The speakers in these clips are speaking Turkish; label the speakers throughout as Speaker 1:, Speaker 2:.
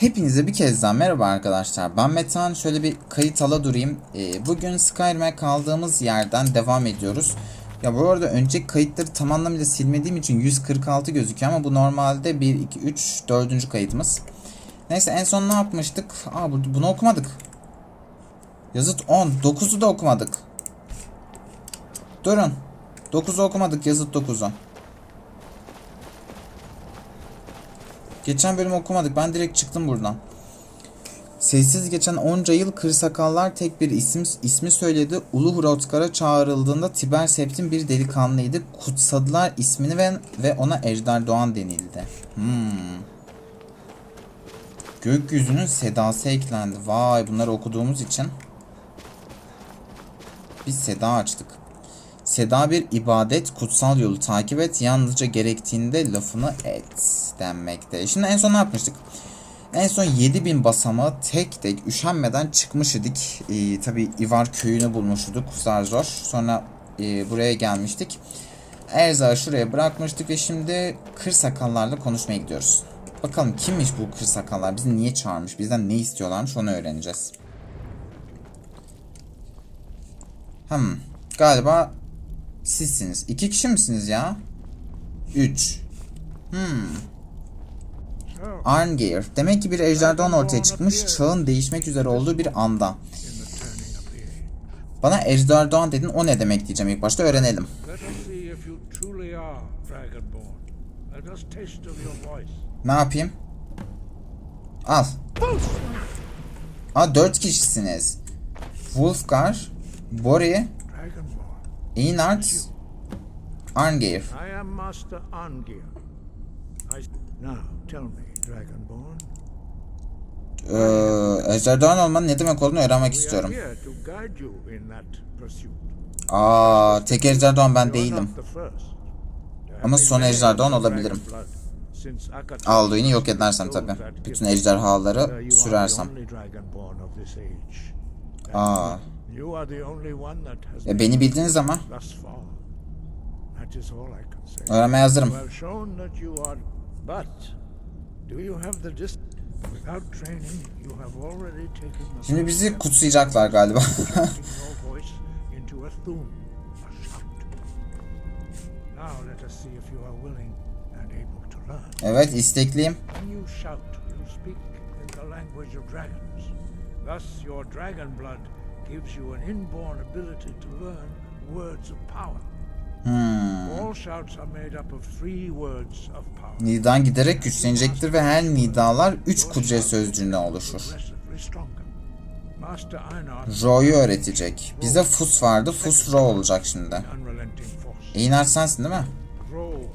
Speaker 1: Hepinize bir kez daha merhaba arkadaşlar. Ben Metehan. Şöyle bir kayıt ala durayım. Ee, bugün Skyrim'e kaldığımız yerden devam ediyoruz. Ya bu arada önceki kayıtları tam anlamıyla silmediğim için 146 gözüküyor ama bu normalde 1, 2, 3, 4. kayıtımız. Neyse en son ne yapmıştık? Aa bu- bunu okumadık. Yazıt 10. 9'u da okumadık. Durun. 9'u okumadık yazıt 9'u. Geçen bölüm okumadık. Ben direkt çıktım buradan. Sessiz geçen onca yıl kırsakallar tek bir isim ismi söyledi. Ulu Hrothgar'a çağrıldığında Tiber Septim bir delikanlıydı. Kutsadılar ismini ve, ve ona Ejder Doğan denildi. Hmm. Gökyüzünün sedası eklendi. Vay bunları okuduğumuz için. Biz seda açtık. Seda bir ibadet, kutsal yolu takip et, yalnızca gerektiğinde lafını et denmekte. Şimdi en son ne yapmıştık? En son 7000 basamağı tek tek üşenmeden çıkmış idik. Ee, Tabi İvar köyünü bulmuştuk zar zor. Sonra e, buraya gelmiştik. Erzağ'ı şuraya bırakmıştık ve şimdi kır sakallarla konuşmaya gidiyoruz. Bakalım kimmiş bu kır sakallar? Bizi niye çağırmış? Bizden ne istiyorlarmış onu öğreneceğiz. Hmm. Galiba sizsiniz. İki kişi misiniz ya? Üç. Hmm. Arngeir. Demek ki bir ejderdan ortaya çıkmış, çağın değişmek üzere olduğu bir anda. Bana ejderdan dedin, o ne demek diyeceğim ilk başta öğrenelim. Ne yapayım? Al. Aa dört kişisiniz. Wolfgar, Bori, Einart, Arngeir.
Speaker 2: I am Master Angir. I... Now, tell me, Dragonborn.
Speaker 1: Ee, ejderdan olmanın ne demek olduğunu öğrenmek istiyorum. Aa, tek ejderdan ben değilim. Ama son ejderhan olabilirim. Alduin'i yok edersem tabi. Bütün ejderhaları sürersem. Aa. E, beni bildiniz ama. Öğrenmeye hazırım. Şimdi bizi kutsayacaklar galiba. evet istekliyim.
Speaker 2: Thus, your dragon blood gives you an inborn ability to learn words of power.
Speaker 1: Hmm.
Speaker 2: All shouts are made up of three words of power.
Speaker 1: Nidan giderek güçlenecektir ve her nidalar 3 kudret sözcüğünden oluşur. Ro'yu öğretecek. Bize Fus vardı. Fus Ro olacak şimdi. Einar sensin değil mi?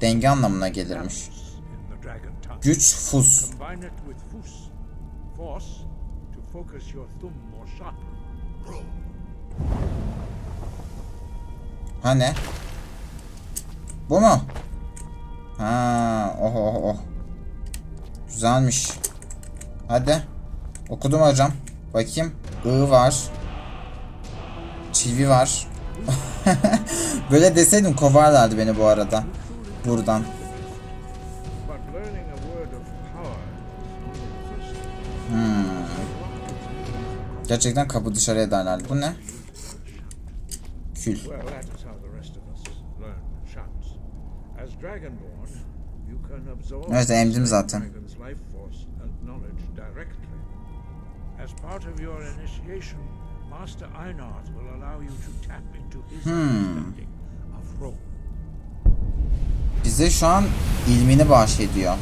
Speaker 1: Denge anlamına gelirmiş. Güç Fus.
Speaker 2: Sharply.
Speaker 1: Hani? Bu mu? Ha, oh oh oh. Güzelmiş. Hadi. Okudum hocam. Bakayım. I var. Çivi var. Böyle deseydim kovarlardı beni bu arada. Buradan.
Speaker 2: İnitiation, Master Einar will allow you to tap into his
Speaker 1: Hmm. Bize şu an ilmini bahşediyor.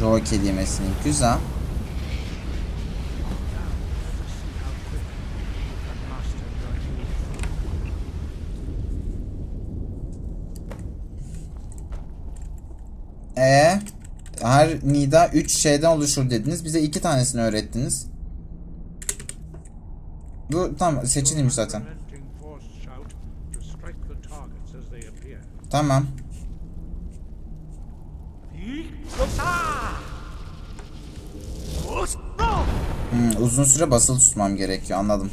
Speaker 1: Ro kelimesini. Güzel.
Speaker 2: Now, let us see how quickly you can master your new
Speaker 1: E her nida 3 şeyden oluşur dediniz. Bize 2 tanesini öğrettiniz. Bu tam seçiliymiş zaten. Tamam. Hmm, uzun süre basılı tutmam gerekiyor anladım.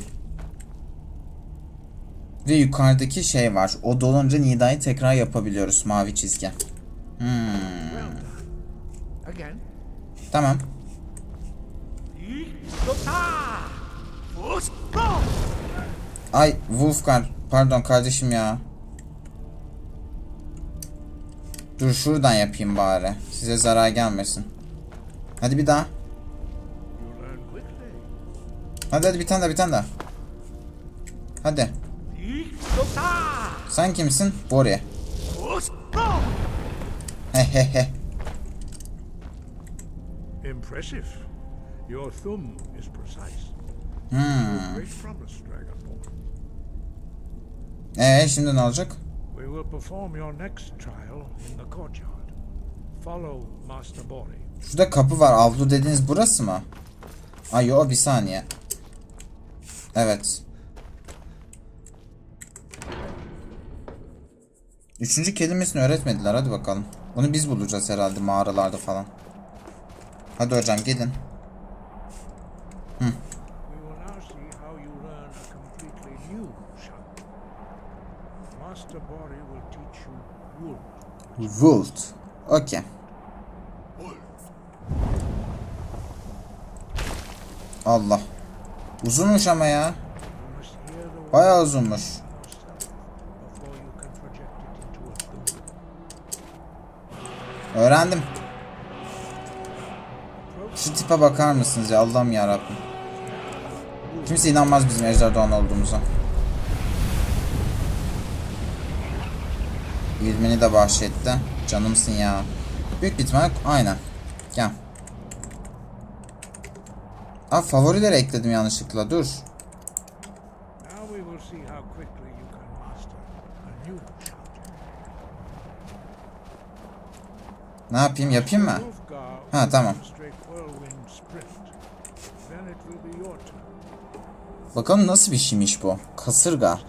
Speaker 1: Ve yukarıdaki şey var. O dolunca nidayı tekrar yapabiliyoruz. Mavi çizgi. Hmm. Tamam. Ay Wolfgar. Pardon kardeşim ya. Dur şuradan yapayım bari. Size zarar gelmesin. Hadi bir daha. Hadi hadi bir tane daha bir tane daha. Hadi. Sen kimsin? Bori. Hehehe.
Speaker 2: Impressive. Your thumb is precise.
Speaker 1: Hmm.
Speaker 2: Great promise, Dragonborn.
Speaker 1: Ee şimdi ne olacak?
Speaker 2: We will perform your next trial in the courtyard. Follow Master Bori.
Speaker 1: Şurada kapı var. Avlu dediğiniz burası mı? Ay yo bir saniye. Evet. Üçüncü kelimesini öğretmediler. Hadi bakalım. Bunu biz bulacağız herhalde mağaralarda falan. Hadi hocam gidin.
Speaker 2: Wood.
Speaker 1: Vult. Okey. Allah. Uzunmuş ama ya. Bayağı uzunmuş.
Speaker 2: yourself before you can project it into a thumb.
Speaker 1: Öğrendim. Şu tipe bakar mısınız ya Allah'ım yarabbim. Kimse inanmaz bizim Ejder Doğan olduğumuza. İlmini de bahşetti. Canımsın ya. Büyük ihtimal aynen. Gel. Aa favorileri ekledim yanlışlıkla dur.
Speaker 2: Now we will see how quickly you can master a new shot.
Speaker 1: Ne yapayım yapayım mı? Ha, tamam. Bakalım nasıl bir şeymiş bu. Kasırga.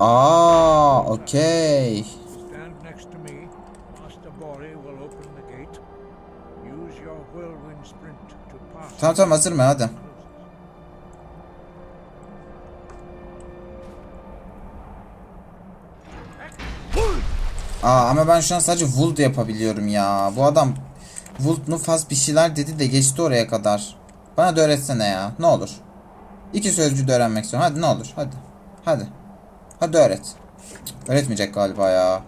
Speaker 1: Aa, okey. Tamam tamam hazır mı hadi. Aa ama ben şu an sadece Vult yapabiliyorum ya. Bu adam Vult Nufas bir şeyler dedi de geçti oraya kadar. Bana da öğretsene ya. Ne olur. İki sözcüğü de öğrenmek istiyorum. Hadi ne olur. Hadi. Hadi. Hadi öğret. Öğretmeyecek galiba ya.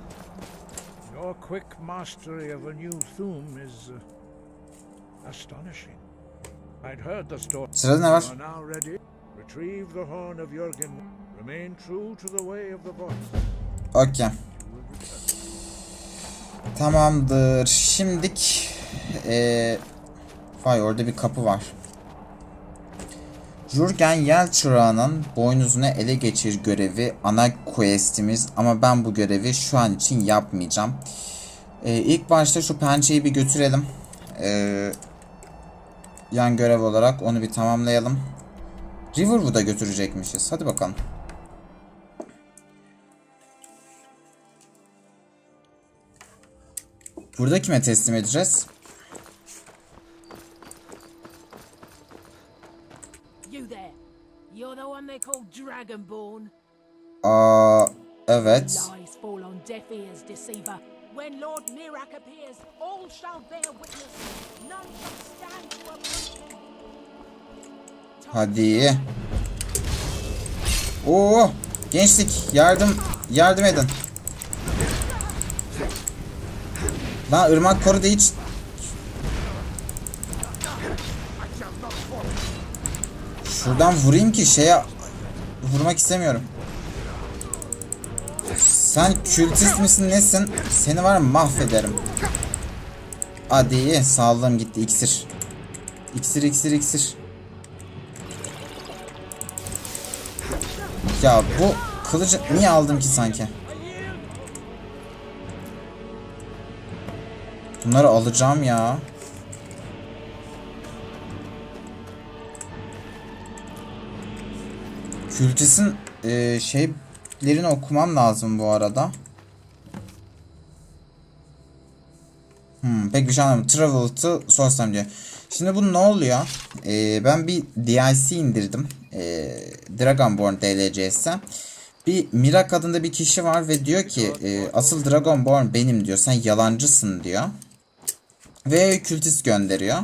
Speaker 2: Your quick mastery of a new theme is uh, astonishing. I'd heard the story.
Speaker 1: Sırada ne var?
Speaker 2: Retrieve the horn of Jürgen. Remain true to the way of the voice.
Speaker 1: Okey. Tamamdır. Şimdik eee Vay orada bir kapı var. Jürgen Yel Çırağı'nın boynuzunu ele geçir görevi ana questimiz ama ben bu görevi şu an için yapmayacağım. Ee, ilk başta şu pençeyi bir götürelim. Ee, yan görev olarak onu bir tamamlayalım. Riverwood'a götürecekmişiz. Hadi bakalım.
Speaker 3: None shall stand to approach him.
Speaker 1: Hadi. Oo, gençlik yardım yardım edin. Lan ırmak koru da hiç Şuradan vurayım ki şeye vurmak istemiyorum. Sen kültist misin nesin? Seni var ya mahvederim. Hadi sağlığım gitti iksir. İksir iksir iksir. Ya bu kılıcı niye aldım ki sanki? Bunları alacağım ya. Kültis'in e, şeylerini okumam lazım bu arada. Hmm, pek bir şey anlamadım. Travel to source diyor. Şimdi bu ne oluyor? Ee, ben bir DLC indirdim. Ee, Dragonborn DLC'si. Bir Mirak adında bir kişi var ve diyor ki e, asıl Dragonborn benim diyor. Sen yalancısın diyor. Ve kültist gönderiyor.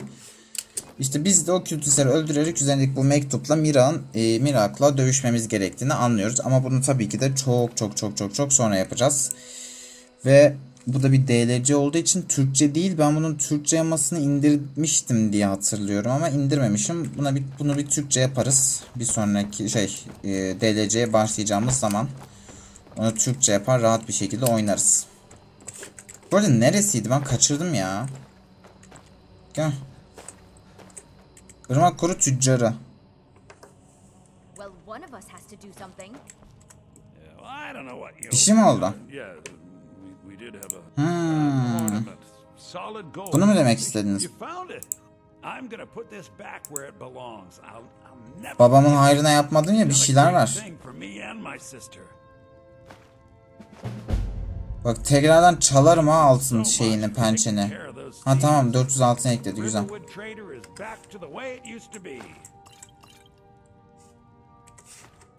Speaker 1: İşte biz de o kültistleri öldürerek üzerindeki bu mektupla Mira'nın e, Mirak'la dövüşmemiz gerektiğini anlıyoruz. Ama bunu tabii ki de çok çok çok çok çok sonra yapacağız. Ve bu da bir DLC olduğu için Türkçe değil. Ben bunun Türkçe yamasını indirmiştim diye hatırlıyorum ama indirmemişim. Buna bir bunu bir Türkçe yaparız. Bir sonraki şey e, DLC'ye başlayacağımız zaman onu Türkçe yapar rahat bir şekilde oynarız. Bu arada neresiydi ben kaçırdım ya. Gel. Irmak Kuru Tüccarı.
Speaker 4: Well, one of us has to do something.
Speaker 5: I don't know what you.
Speaker 1: Bir şey mi oldu? Hmm. Bunu mu demek istediniz? Babamın hayrına yapmadın ya bir şeyler var. Bak tekrardan çalarım ha altın şeyini pençeni. Ha tamam
Speaker 5: thieves.
Speaker 1: 400 altın ekledi güzel.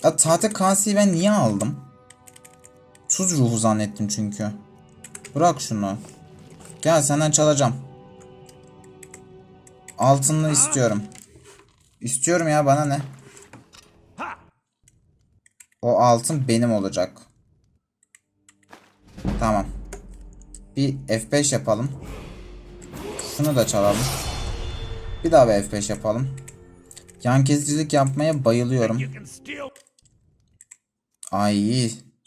Speaker 1: Ya tahta kaseyi ben niye aldım? Tuz ruhu zannettim çünkü. Bırak şunu. Gel senden çalacağım. Altınlı istiyorum. İstiyorum ya bana ne? O altın benim olacak. Tamam. Bir F5 yapalım. Şunu da çalalım. Bir daha bir F5 yapalım. Yan kesicilik yapmaya bayılıyorum. Ay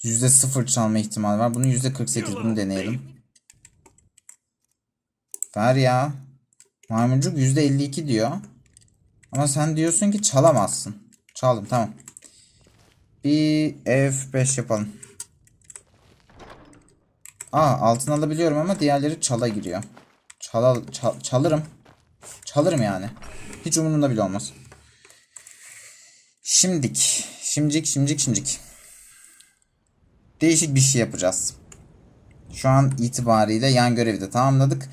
Speaker 1: yüzde sıfır çalma ihtimali var. Yüzde 48 bunu deneyelim. Ver ya. Maymuncuk yüzde 52 diyor. Ama sen diyorsun ki çalamazsın. Çaldım tamam. Bir F5 yapalım. Aa altın alabiliyorum ama diğerleri çala giriyor. Çala, çal- çalırım. Çalırım yani. Hiç umurumda bile olmaz. Şimdik. Şimdicik şimdicik şimdicik değişik bir şey yapacağız. Şu an itibariyle yan görevi de tamamladık.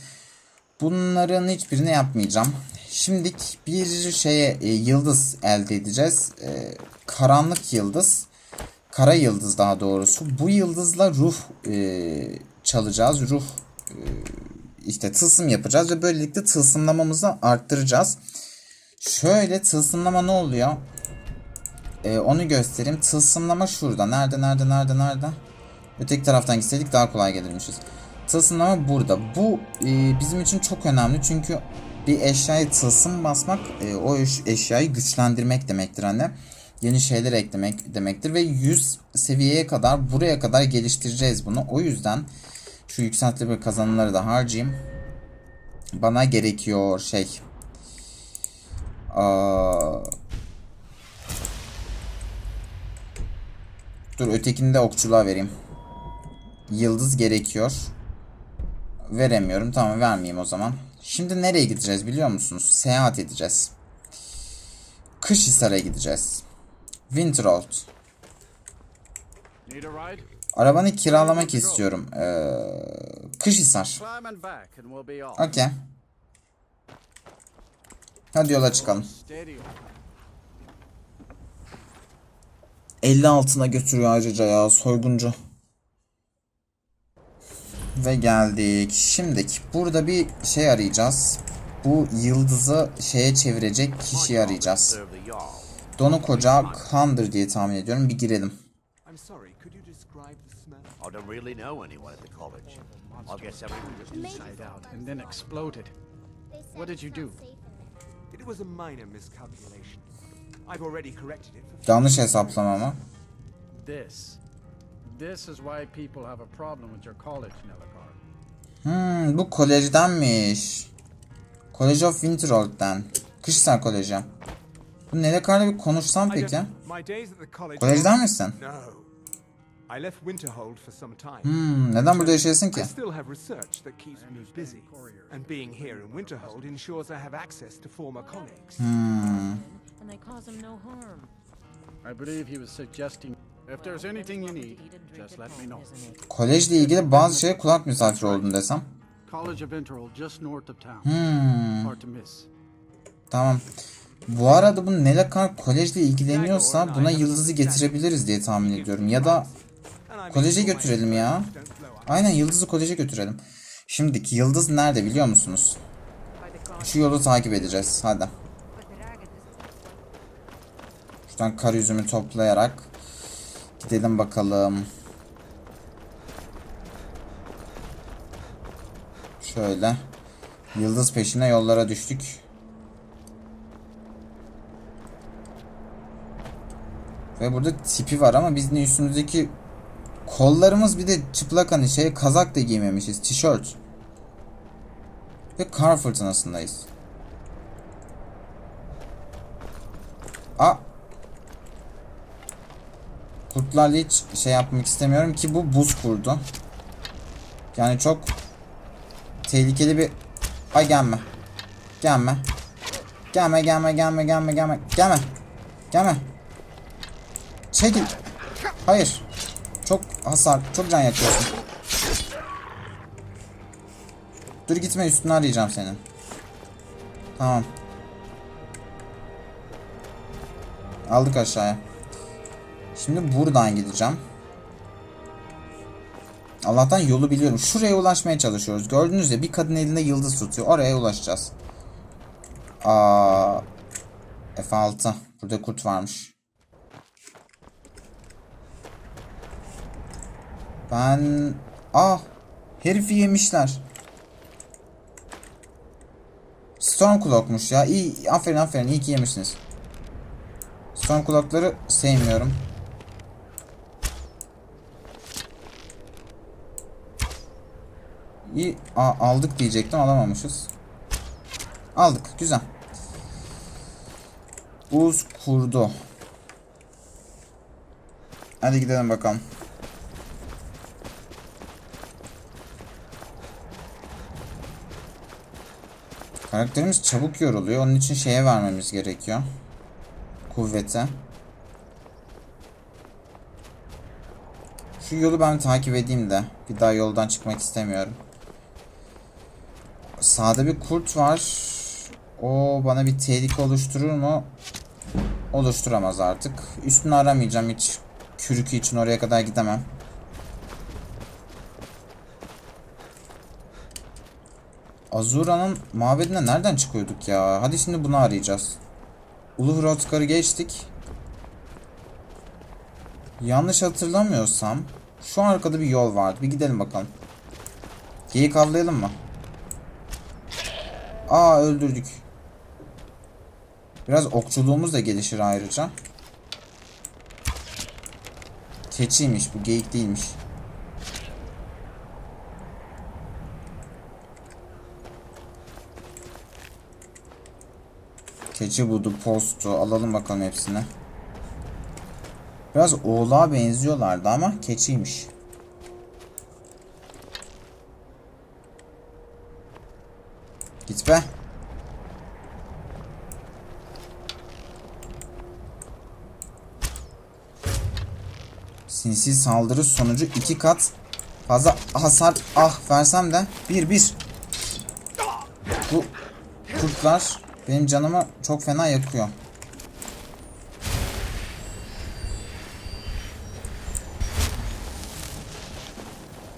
Speaker 1: Bunların hiçbirini yapmayacağım. Şimdilik bir şeye e, yıldız elde edeceğiz. E, karanlık yıldız. Kara yıldız daha doğrusu. Bu yıldızla ruh e, çalacağız. Ruh e, işte tılsım yapacağız ve böylelikle tılsımlamamızı arttıracağız. Şöyle tılsımlama ne oluyor? Ee, onu göstereyim. Tılsımlama şurada. Nerede nerede nerede nerede? Öteki taraftan gitseydik daha kolay gelirmişiz. Tılsımlama burada. Bu e, bizim için çok önemli çünkü bir eşyaya tılsım basmak e, o eş- eşyayı güçlendirmek demektir anne. Yeni şeyler eklemek demektir ve 100 seviyeye kadar buraya kadar geliştireceğiz bunu. O yüzden şu yükseltilebilir kazanımları da harcayayım. Bana gerekiyor şey. Aa, Dur ötekini de okçuluğa vereyim. Yıldız gerekiyor. Veremiyorum. Tamam vermeyeyim o zaman. Şimdi nereye gideceğiz biliyor musunuz? Seyahat edeceğiz. Kışhisar'a gideceğiz. Winterhold.
Speaker 6: Need a ride?
Speaker 1: Arabanı kiralamak istiyorum. Ee, Kışhisar. Okey. Hadi yola çıkalım.
Speaker 6: Steady.
Speaker 1: 50 altına götürüyor ayrıca ya soyguncu. Ve geldik. Şimdiki burada bir şey arayacağız. Bu yıldızı şeye çevirecek kişiyi arayacağız. Donu Koca Khan'dır diye tahmin ediyorum. Bir girelim.
Speaker 7: You describe the smell?
Speaker 8: I don't really know anyone at the college. I guess everyone just
Speaker 6: Inside out and then exploded. What did you do?
Speaker 7: It was a minor miscalculation. I've already corrected it
Speaker 1: Yanlış hesaplama mı?
Speaker 6: This. This is why people have a problem with your college, Nelagar.
Speaker 1: Hmm, bu kolejdenmiş. College of Winterhold'den. Kışhisar Koleji. Bu Nelekar'la bir konuşsam peki? Kolejden misin?
Speaker 7: No. I left Winterhold for some time.
Speaker 1: Hmm, neden burada yaşayasın
Speaker 7: I
Speaker 1: ki?
Speaker 7: still have research that keeps me busy. And being here in Winterhold ensures I have access to former colleagues.
Speaker 1: Hmm.
Speaker 3: And they cause him no harm.
Speaker 6: I believe he was suggesting if there's anything you need, just let me know.
Speaker 1: Kolejle ilgili bazı şeye kulak misafiri oldum desem.
Speaker 6: College of Winterhold, just north of town.
Speaker 1: Hmm.
Speaker 6: Hard to miss.
Speaker 1: Tamam. Bu arada bu Nelakar kolejle ilgileniyorsa buna yıldızı getirebiliriz diye tahmin ediyorum. Ya da
Speaker 7: I
Speaker 1: koleje götürelim ya. Aynen yıldızı koleje götürelim. Şimdiki yıldız nerede biliyor musunuz? Şu yolu takip edeceğiz. Hadi. Şuradan kar yüzümü toplayarak gidelim bakalım. Şöyle. Yıldız peşine yollara düştük. Ve burada tipi var ama biz ne üstümüzdeki kollarımız bir de çıplak hani şey kazak da giymemişiz. Tişört. Ve kar fırtınasındayız. A Kurtlarla hiç şey yapmak istemiyorum ki bu buz kurdu. Yani çok tehlikeli bir Ay gelme. Gelme. Gelme gelme gelme gelme gelme. Gelme. Gelme. Çekil. Hayır. Çok hasar, çok can yakıyorsun. Dur gitme üstünü arayacağım senin. Tamam. Aldık aşağıya. Şimdi buradan gideceğim. Allah'tan yolu biliyorum. Şuraya ulaşmaya çalışıyoruz. Gördünüz ya bir kadın elinde yıldız tutuyor. Oraya ulaşacağız. Aa, F6. Burada kurt varmış. Ben... Ah! Herifi yemişler. Stormcloak'muş ya. İyi, aferin aferin. İyi ki yemişsiniz. Stormcloak'ları sevmiyorum. İyi a- aldık diyecektim alamamışız. Aldık güzel. Buz kurdu. Hadi gidelim bakalım. Karakterimiz çabuk yoruluyor. Onun için şeye vermemiz gerekiyor. Kuvvete. Şu yolu ben takip edeyim de. Bir daha yoldan çıkmak istemiyorum. Sağda bir kurt var. O bana bir tehlike oluşturur mu? Oluşturamaz artık. Üstünü aramayacağım hiç. Kürükü için oraya kadar gidemem. Azura'nın mabedine nereden çıkıyorduk ya? Hadi şimdi bunu arayacağız. Ulu Hrothgar'ı geçtik. Yanlış hatırlamıyorsam şu arkada bir yol vardı. Bir gidelim bakalım. Geyik avlayalım mı? Aa öldürdük. Biraz okçuluğumuz da gelişir ayrıca. Keçiymiş bu geyik değilmiş. Keçi budu, postu. Alalım bakalım hepsini. Biraz oğlağa benziyorlardı ama keçiymiş. Git be. Sinsi saldırı sonucu iki kat fazla hasar ah versem de bir bir. Bu kurtlar benim canımı çok fena yakıyor.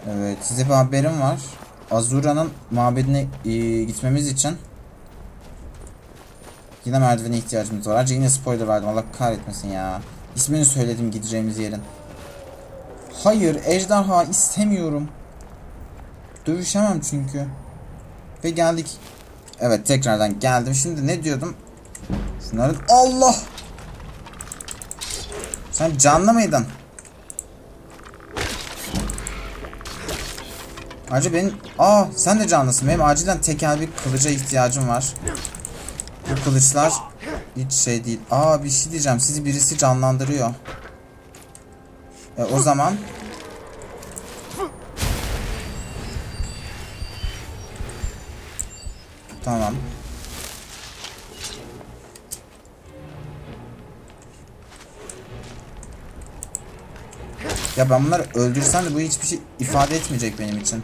Speaker 1: Evet size bir haberim var. Azura'nın mabedine e, gitmemiz için yine merdivene ihtiyacımız var. Ayrıca yine spoiler verdim. Allah kahretmesin ya. İsmini söyledim gideceğimiz yerin. Hayır ejderha istemiyorum. Dövüşemem çünkü. Ve geldik. Evet tekrardan geldim. Şimdi ne diyordum? Şunların Allah! Sen canlı mıydın? Ayrıca benim... Aa sen de canlısın. Benim acilen tekel bir kılıca ihtiyacım var. Bu kılıçlar hiç şey değil. Aa bir şey diyeceğim. Sizi birisi canlandırıyor. E, o zaman... Tamam. Ya ben bunları öldürsem de bu hiçbir şey ifade etmeyecek benim için.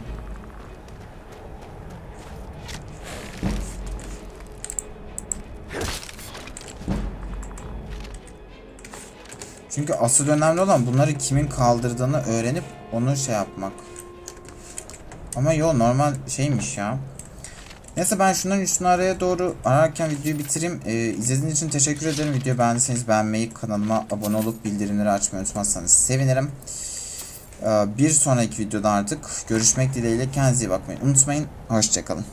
Speaker 1: Çünkü asıl önemli olan bunları kimin kaldırdığını öğrenip onu şey yapmak. Ama yo normal şeymiş ya. Neyse ben şunların üstünü araya doğru ararken videoyu bitireyim. Ee, izlediğiniz için teşekkür ederim. Videoyu beğendiyseniz beğenmeyi, kanalıma abone olup bildirimleri açmayı unutmazsanız sevinirim. Ee, bir sonraki videoda artık görüşmek dileğiyle kendinize iyi bakmayı unutmayın. Hoşçakalın.